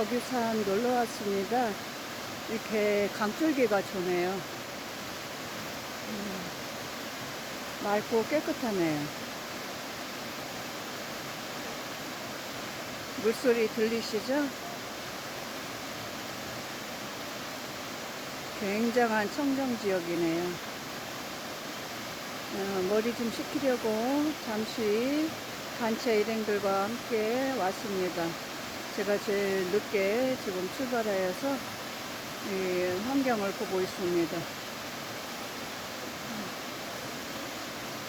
덕유산 놀러 왔습니다. 이렇게 강줄기가 좋네요. 음, 맑고 깨끗하네요. 물소리 들리시죠? 굉장한 청정 지역이네요. 어, 머리 좀 식히려고 잠시 단체 일행들과 함께 왔습니다. 제가 제일 늦게 지금 출발하여서 이 환경을 보고 있습니다.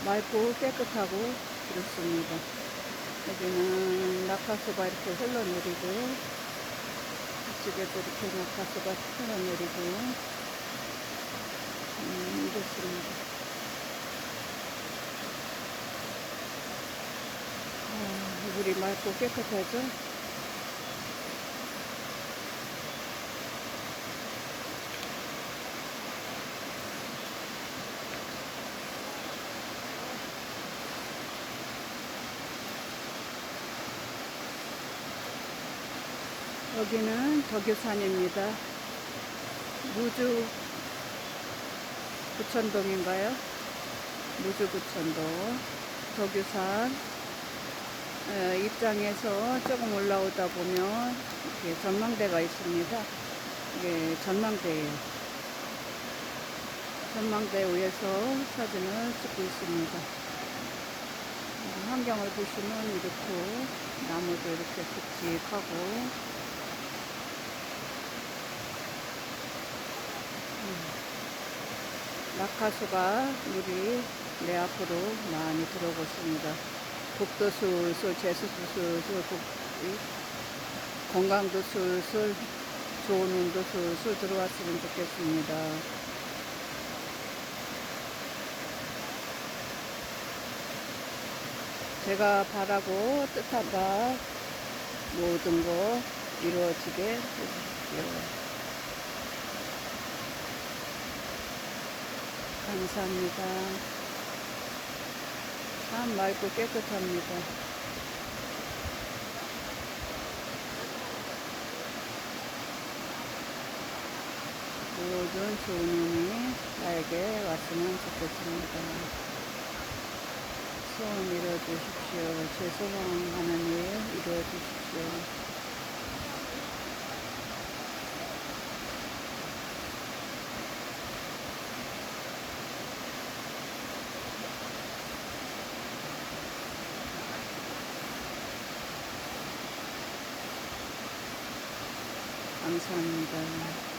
맑고 깨끗하고 그렇습니다. 여기는 낙하수가 이렇게 흘러내리고 이쪽에도 이렇게 낙하수가 흘러내리고 음, 이렇습니다. 아, 물이 맑고 깨끗하죠? 여기는 덕유산입니다. 무주 부천동인가요? 무주 부천동 덕유산 에, 입장에서 조금 올라오다 보면 이렇게 전망대가 있습니다. 이게 전망대예요. 전망대 위에서 사진을 찍고 있습니다. 어, 환경을 보시면 이렇고 나무도 이렇게 굵직하고 낙하수가 물이 내 앞으로 많이 들어오고 있습니다. 북도 술술, 제수도 술술, 북, 이 건강도 술술, 좋은 운도 술술 들어왔으면 좋겠습니다. 제가 바라고 뜻한 바 모든 거 이루어지게 해주십시오. 감사합니다. 참 맑고 깨끗합니다. 모든 좋은 운이 나에게 왔으면 좋겠습니다. 소원 이루어주십시오. 제 소원 하나님 이루어주십시오. 감사합니다.